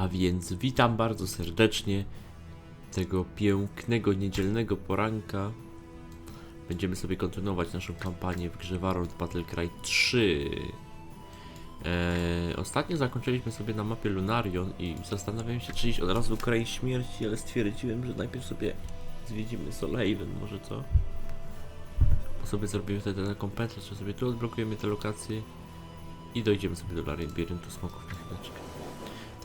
A więc witam bardzo serdecznie tego pięknego niedzielnego poranka. Będziemy sobie kontynuować naszą kampanię w grze Warlord Battlecry 3. Eee, ostatnio zakończyliśmy sobie na mapie Lunarion i zastanawiałem się, czy iść od razu Kraj Śmierci, ale stwierdziłem, że najpierw sobie zwiedzimy Solhaven, może co? Bo sobie zrobimy wtedy taką pętlę, że sobie tu odblokujemy te lokacje i dojdziemy sobie do Labiryntu Smoków na chwileczkę.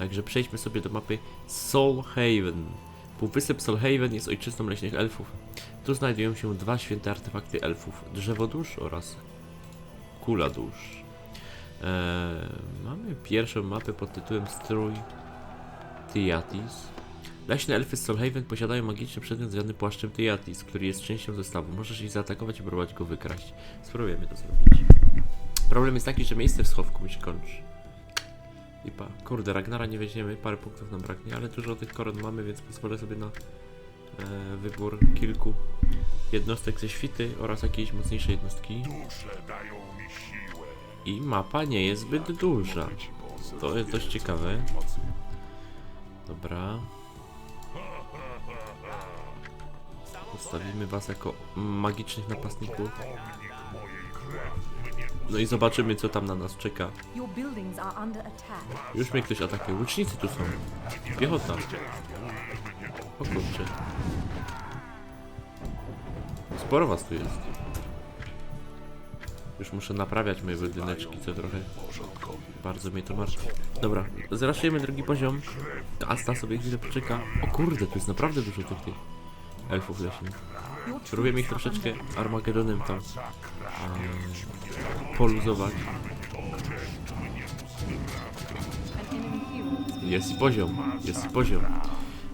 Także przejdźmy sobie do mapy Solhaven. Półwysep Solhaven jest ojczyzną leśnych elfów. Tu znajdują się dwa święte artefakty elfów. Drzewo dusz oraz kula dusz. Eee, mamy pierwszą mapę pod tytułem Strój Tiatis. Leśne elfy z Solhaven posiadają magiczny przedmiot zwany płaszczem Tiatis, który jest częścią zestawu. Możesz ich zaatakować i próbować go wykraść. Spróbujemy to zrobić. Problem jest taki, że miejsce w schowku mi się kończy. I pa, kurde, Ragnara nie weźmiemy, parę punktów nam braknie, ale dużo tych koron mamy, więc pozwolę sobie na e, wybór kilku jednostek ze świty oraz jakiejś mocniejszej jednostki. Dusze dają mi siłę. I mapa nie jest zbyt duża. To jest dość ciekawe. Dobra. Postawimy was jako magicznych napastników. No i zobaczymy co tam na nas czeka. Już mnie ktoś atakuje. Łucznicy tu są. Piechota. O kurczę. Sporo was tu jest. Już muszę naprawiać moje budyneczki, co trochę bardzo mnie to martwi. Dobra, zraszujemy drugi poziom. Asta sobie chwilę poczeka. O kurde, tu jest naprawdę dużo tych, tych elfów leśnych. Spróbujemy ich troszeczkę Armagedonem tam e, poluzować. Jest poziom, jest poziom.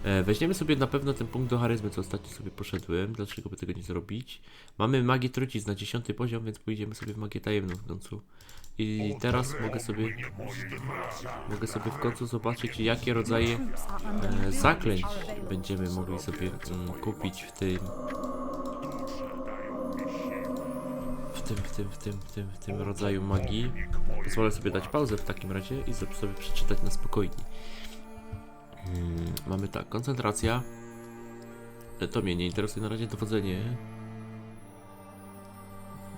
E, weźmiemy sobie na pewno ten punkt do charyzmy, co ostatnio sobie poszedłem. Dlaczego by tego nie zrobić? Mamy magię trucizn na 10 poziom, więc pójdziemy sobie w magię tajemną w końcu. I teraz mogę sobie mogę sobie w końcu zobaczyć jakie rodzaje e, zaklęć będziemy mogli sobie mm, kupić w tym tym, w tym, w tym, w tym, w tym rodzaju magii. Pozwolę sobie dać pauzę w takim razie i sobie sobie przeczytać na spokojnie. Hmm, mamy tak, koncentracja. E, To mnie nie interesuje na razie dowodzenie.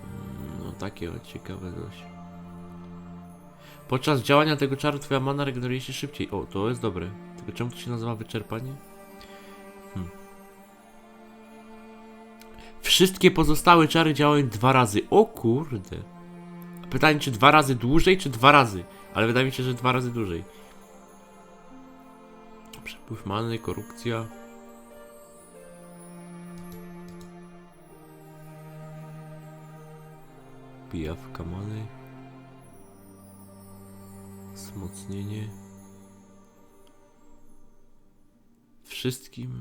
Hmm, No takie o, ciekawe dość. Podczas działania tego czaru twoja mana regeneruje się szybciej. O, to jest dobre. Tylko czemu to się nazywa wyczerpanie? Hmm. Wszystkie pozostałe czary działają dwa razy. O kurde. Pytanie, czy dwa razy dłużej, czy dwa razy? Ale wydaje mi się, że dwa razy dłużej. Przepływ many, korupcja. Pijawka many. Wzmocnienie. Wszystkim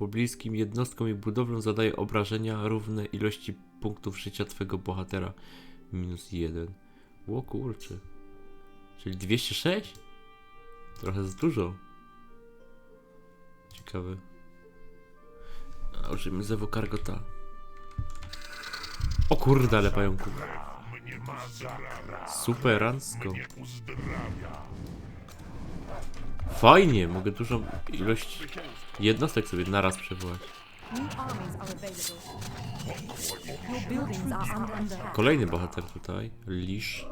pobliskim jednostkom i budowlom zadaje obrażenia równe ilości punktów życia twego bohatera. Minus jeden. Ło kurczę. Czyli 206? Trochę za dużo. Ciekawe. A użyjmy zewo Kargota. O kurde, ale zarara. Superancko. Fajnie, mogę dużą ilość jednostek sobie naraz przywołać. Kolejny bohater tutaj. Lisz.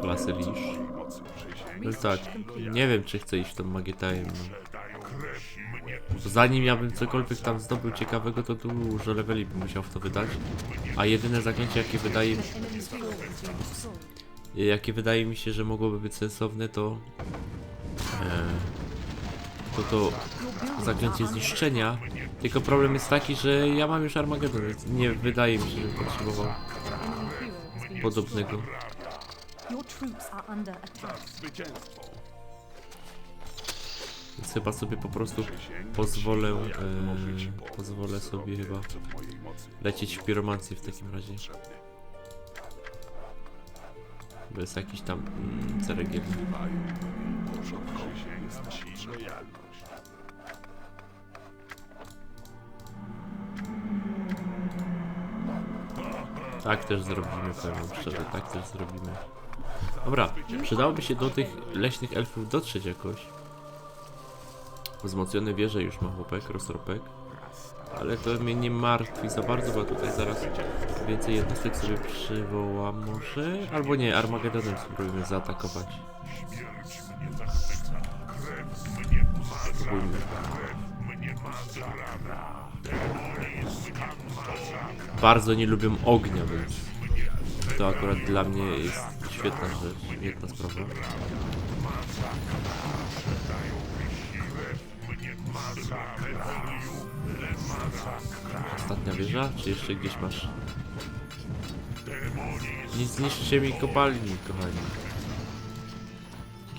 Klasy Lisz. No tak, nie wiem czy chcę iść tą magię tajemną. Zanim ja bym cokolwiek tam zdobył ciekawego, to dużo leveli bym musiał w to wydać. A jedyne zaklęcie jakie wydaje, Jakie wydaje mi się, że mogłoby być sensowne to... E, to to zaklęcie zniszczenia. Tylko problem jest taki, że ja mam już Armagedon, więc nie wydaje mi się, żebym potrzebował podobnego. Więc chyba sobie po prostu pozwolę, e, pozwolę sobie chyba lecieć w piromancję w takim razie. Bez jakichś tam mm, ceregiel. Tak też zrobimy, powiem wam szczerze, tak też zrobimy. Dobra, przydałoby się do tych leśnych elfów dotrzeć jakoś. Wzmocnione wieże już ma chłopek, roztropek. Ale to mnie nie martwi za bardzo, bo tutaj zaraz więcej jednostek sobie przywołam może? Albo nie, Armagedonem spróbujemy zaatakować. Spróbujmy. Bardzo nie lubią ognia, więc to akurat dla mnie jest świetna rzecz, świetna sprawa. Ostatnia wieża? Czy jeszcze gdzieś masz? Nie zniszczcie mi kopalni, kochani.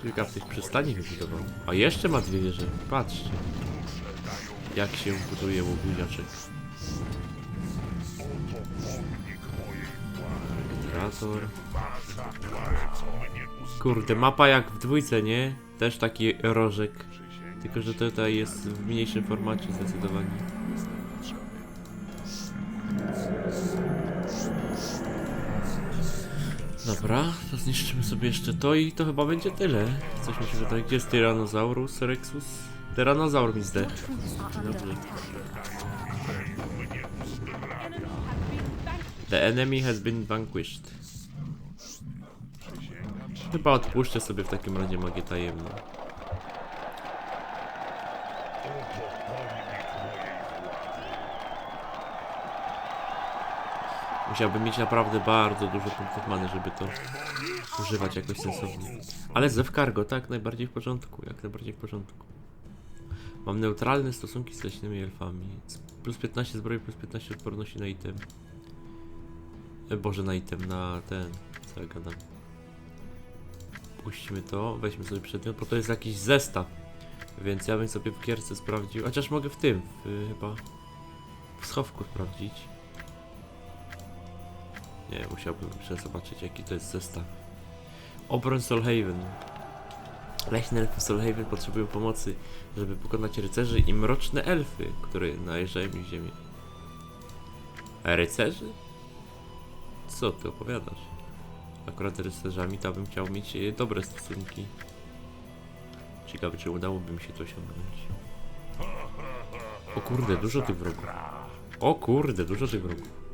Kilka w tych przystani wybudował. A jeszcze ma dwie wieże. Patrzcie. Jak się buduje łobuziaczek. Generator. Kurde, mapa jak w dwójce, nie? Też taki rożek. Tylko, że tutaj jest w mniejszym formacie zdecydowanie. Dobra, to zniszczymy sobie jeszcze to i to chyba będzie tyle. Coś mi się wydaje. Gdzie jest Tyrannosaurus Rexus? Tyranozaur mi under Dobrze. The enemy has been vanquished. Chyba odpuszczę sobie w takim razie magię tajemną. Musiałbym mieć naprawdę bardzo dużo punktów many, żeby to używać jakoś sensownie. Ale Zew Cargo, tak, najbardziej w porządku, jak najbardziej w porządku. Mam neutralne stosunki z leśnymi elfami. Plus 15 zbroi, plus 15 odporności na item. E, Boże, na item, na ten. Co ja gadam. To, weźmy sobie przedmiot, bo to jest jakiś zestaw. Więc ja bym sobie w gierce sprawdził. Chociaż mogę w tym, w, chyba. W schowku sprawdzić. Nie, musiałbym jeszcze zobaczyć jaki to jest zestaw. Obroń Solhaven. Leśne elfy Solhaven potrzebują pomocy, żeby pokonać rycerzy i mroczne elfy, które najeżdżają ich ziemię. Rycerzy? Co ty opowiadasz? Akurat z rycerzami to bym chciał mieć e, dobre stosunki. Ciekawe, czy udałoby mi się to osiągnąć. O kurde, dużo tych wrogów. O kurde, dużo tych wrogów.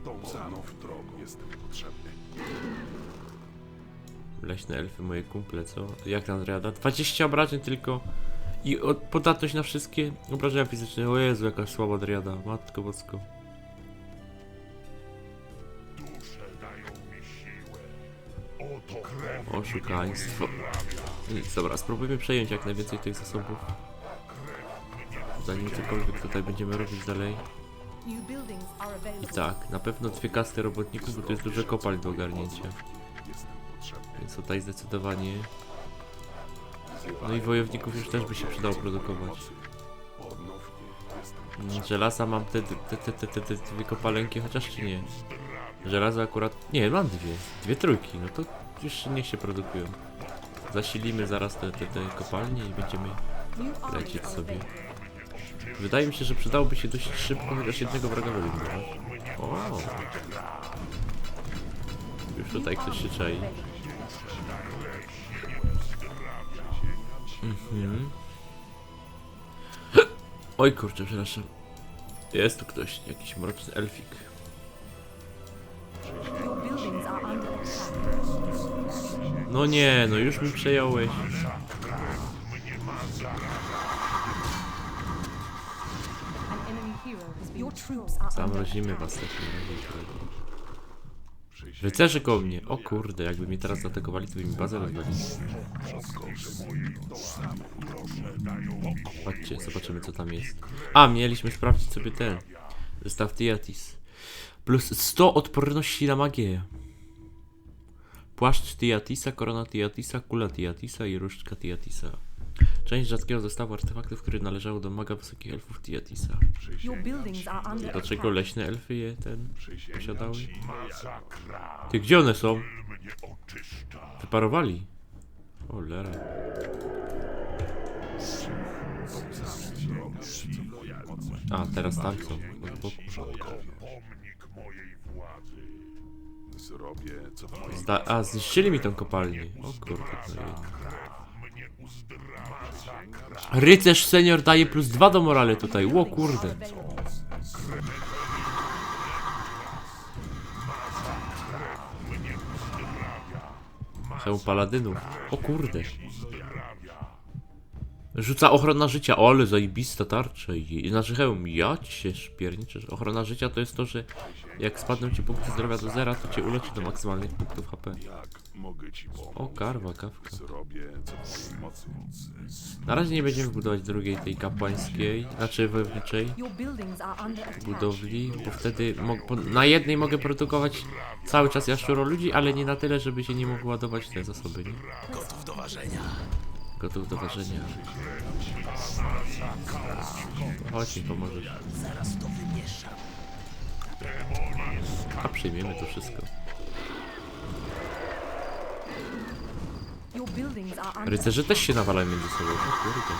Leśne elfy, moje kumple, co? Jak tam rada? 20 obrażeń tylko. I od, podatność na wszystkie obrażenia fizyczne. O Jezu, jaka słaba driada. Matko bosko. Dusze dają mi siłę. Oto krew Oszukaństwo. Nic, dobra, spróbujmy przejąć jak najwięcej tych zasobów. Zanim cokolwiek tutaj będziemy robić dalej. I tak, na pewno dwie kasty robotników, bo to jest duże kopalń do ogarnięcia. Więc tutaj zdecydowanie. No i wojowników już też by się przydało produkować. Mm, Żelaza mam te, te, te, te, te, te dwie kopalenki, chociaż czy nie? Żelazo akurat... Nie, mam dwie. Dwie trójki, no to już niech się produkują. Zasilimy zaraz te, te, te kopalnie i będziemy lecieć sobie. Wydaje mi się, że przydałoby się dość szybko chociaż jednego wroga wyeliminować. O! Już tutaj ktoś się czai. Mhm. Oj kurczę, przepraszam. Jest tu ktoś, jakiś mroczny elfik. No nie, no już mi przejąłeś. Zamrozimy was takim razie. Rycerze koło mnie. O kurde, jakby mnie teraz zaatakowali, to by mi bazę rozwalili. Chodźcie, zobaczymy co tam jest. A, mieliśmy sprawdzić sobie ten. Zestaw Tiatis. Plus 100 odporności na magię. Płaszcz Tiatisa, korona Tiatisa, kula Tiatisa i różdżka Tiatisa. Część rzadkiego zestawu artefaktów, które należały do maga wysokich elfów Tiatisa. Your buildings are under Dlaczego attack. leśne elfy je ten posiadały? masakra. Ty, gdzie one są? Mnie oczyszcza. Wyparowali. O, lera. A, teraz tam są. Od boku. To pomnik mojej władzy. Zrobię, co w mojej Zda a, zniszczyli mi tą kopalnię. O kurde, to jej. Rycerz senior daje plus 2 do morale tutaj. Ło kurde. Hełm paladynów. O kurde. Rzuca ochrona życia. O, ale zajebista tarcza. Je- Znaczy hełm, ja ci się szpierniczę. Ochrona życia to jest to, że jak spadną ci punkty zdrowia do zera, to cię uleczy do maksymalnych punktów HP. Mogę ci pomóc. O, karwa, kawka. Zrobię, co w mojej mocy. Na razie nie będziemy budować drugiej tej kapłańskiej, znaczy wojowniczej Your buildings are under attack. budowli, bo wtedy mo- po- na jednej mogę produkować cały czas jaszczuro ludzi, ale nie na tyle, żeby się nie mogły ładować te zasoby, nie? Gotów do ważenia. Gotów do ważenia. Chodź mi pomożesz. Zaraz to wymieszam. A przyjmiemy to wszystko. Your buildings are under Rycerze też się nawalają między sobą. O kurde.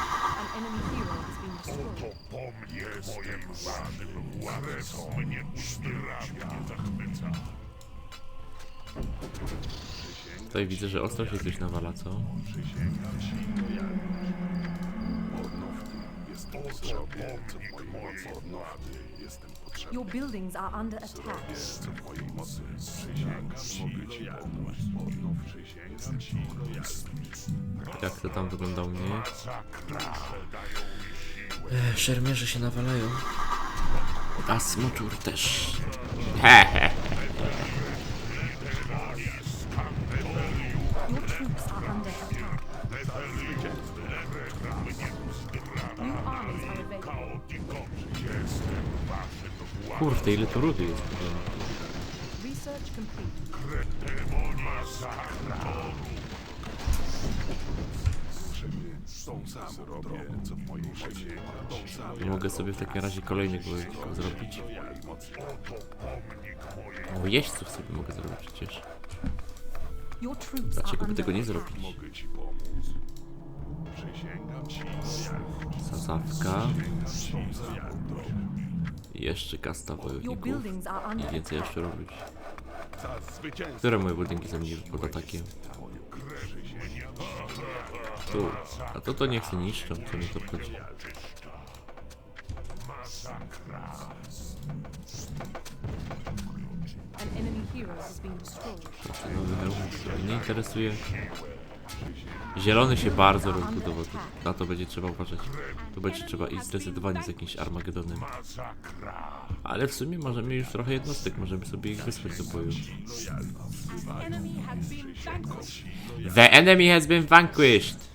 Destroyed. Po mnie moim ważnym władcą mnie mnie zachwyca. Tutaj widzę, że ostro się coś nawala, co? Jestem potrzebny, co w mojej. Ponownie jestem Your buildings are under attack. co w mojej mocy. Przysięgam, mogę ci pomóc. Ponów przysięgam ci lojalność. Jak to tam wygląda u mnie? E, szermierze się nawalają. A smoczur też. Hehe. Your troops are under attack. Kurde, ile tu rudy jest. Nie mogę sobie w takim razie kolejnego zrobić. w mojej mocy. O, jeźdźców sobie mogę zrobić przecież. Dlaczego by tego nie zrobić? Sadzawka. Jeszcze kasta wojowników. I więcej jeszcze robić. Które moje budynki są niby pod atakiem? Tu. A to to nie chcę niszczą, co mi to chodzi. Nowy hełm mnie nie interesuje. Zielony się bardzo rozbudował, na to będzie trzeba uważać. Tu będzie trzeba iść zdecydowanie z jakimś Armagedonem. Ale w sumie możemy już trochę jednostek, możemy sobie ich wysłać do boju. The enemy has been vanquished!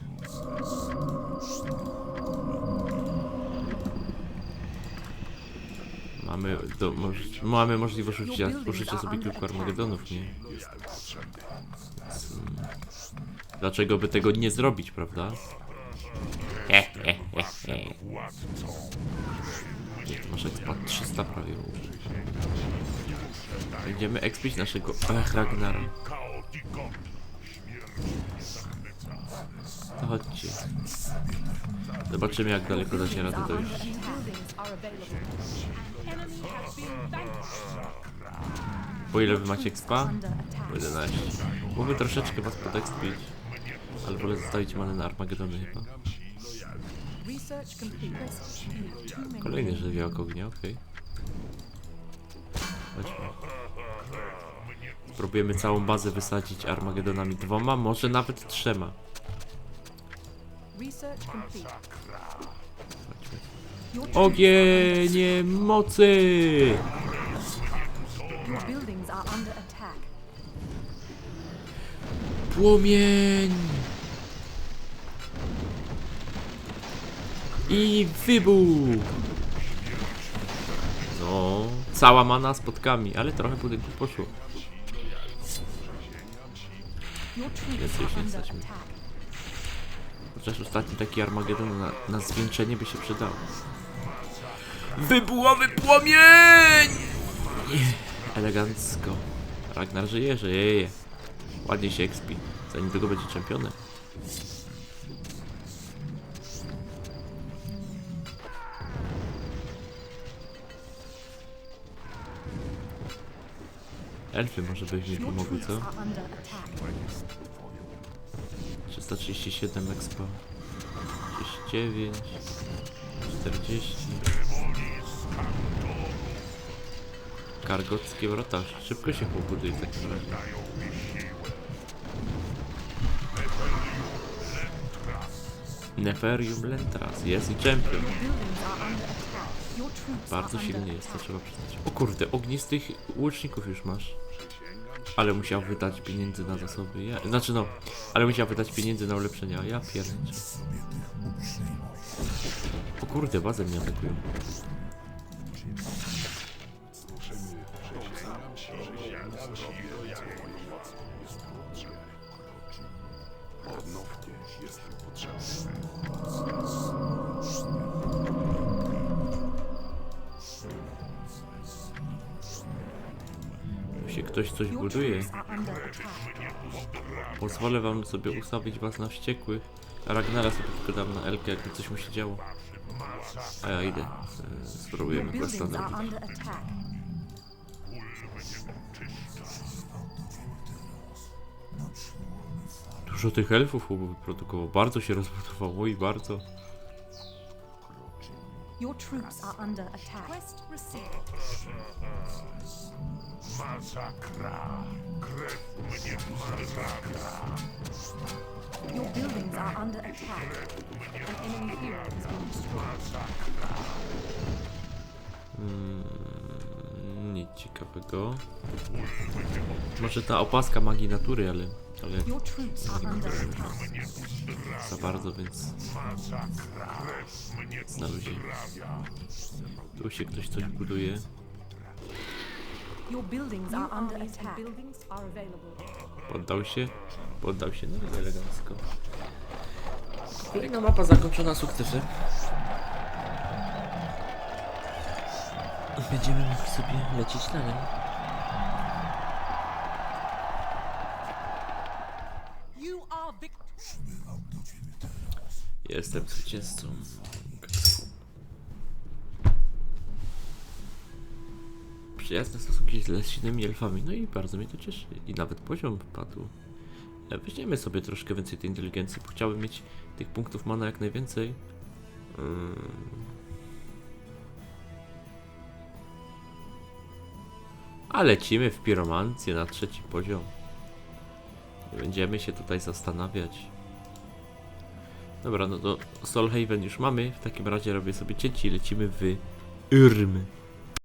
Mamy, do, moż, mamy możliwość użycia, użycia sobie kilku Armagedonów, nie? Dlaczego by tego nie zrobić, prawda? He, he, he, he. Masz expa 300 prawie. Będziemy expić naszego Ragnara. To chodźcie. Zobaczymy jak daleko dacie radę Are under dojść. Po ile wy macie expa? Po 11. Mógłby troszeczkę was podexpić. Ale wolę zostawić manę na Armagedony chyba. Kolejny żywiołek ognia, okej. Chodźmy. Spróbujemy całą bazę wysadzić Armagedonami dwoma, może nawet trzema. Research complete. Ogienie mocy! Płomień! I wybuch! No, cała mana spotkami, ale trochę budynków poszło. Więcej już nie. Chociaż ostatni taki Armagedon na, na zwieńczenie by się przydał. Wybuchowy płomień! Elegancko. Ragnar żyje, żyje. Ładnie się expi. Za niedługo będzie czempionem. elfy może by mi pomogły, co? Are under attack. 337 expo. 39. 40. Kargockie wrota. Szybko się pobuduje w takim razie. Neferium Lentras. Jest i champion. Bardzo silny jest, to trzeba przyznać. O kurde, ognistych łuczników już masz. Ale musiał wydać pieniędzy na zasoby. Ja, znaczy no, ale musiał wydać pieniędzy na ulepszenia. Ja pierniczę. O kurde, bazę mnie atakują. Ponownie jestem potrzebny. Ktoś coś buduje. Pozwolę wam sobie ustawić was na wściekłych. A Ragnara sobie tylko dam na Elkę, jakby coś mu się działo. A ja idę. E, Spróbujemy questa zrobić. Dużo tych elfów chłop wyprodukował. Bardzo się rozbudowało i bardzo. Your troops are under attack. Quest received. Masakra! Krew mnie masakra! Your buildings are under attack. An enemy hero has been. Mm, nic ciekawego. Może ta opaska magii natury, ale, ale Your troops are under attack. za bardzo, więc na luzie. Tu się ktoś coś buduje. Your buildings are under attack. Buildings are available. Poddał się? Poddał się, no elegancko. Kolejna mapa zakończona sukcesem. Będziemy mogli sobie lecieć are victor. Jestem zwycięzcą. Przyjazne stosunki z leśnymi elfami, no i bardzo mnie to cieszy. I nawet poziom wpadł. E, Weźmiemy sobie troszkę więcej tej inteligencji, bo chciałbym mieć tych punktów mana jak najwięcej. Ym. A lecimy w piromancję na trzeci poziom. Będziemy się tutaj zastanawiać. Dobra, no to Solhaven już mamy. W takim razie robię sobie cięcie i lecimy w Irm.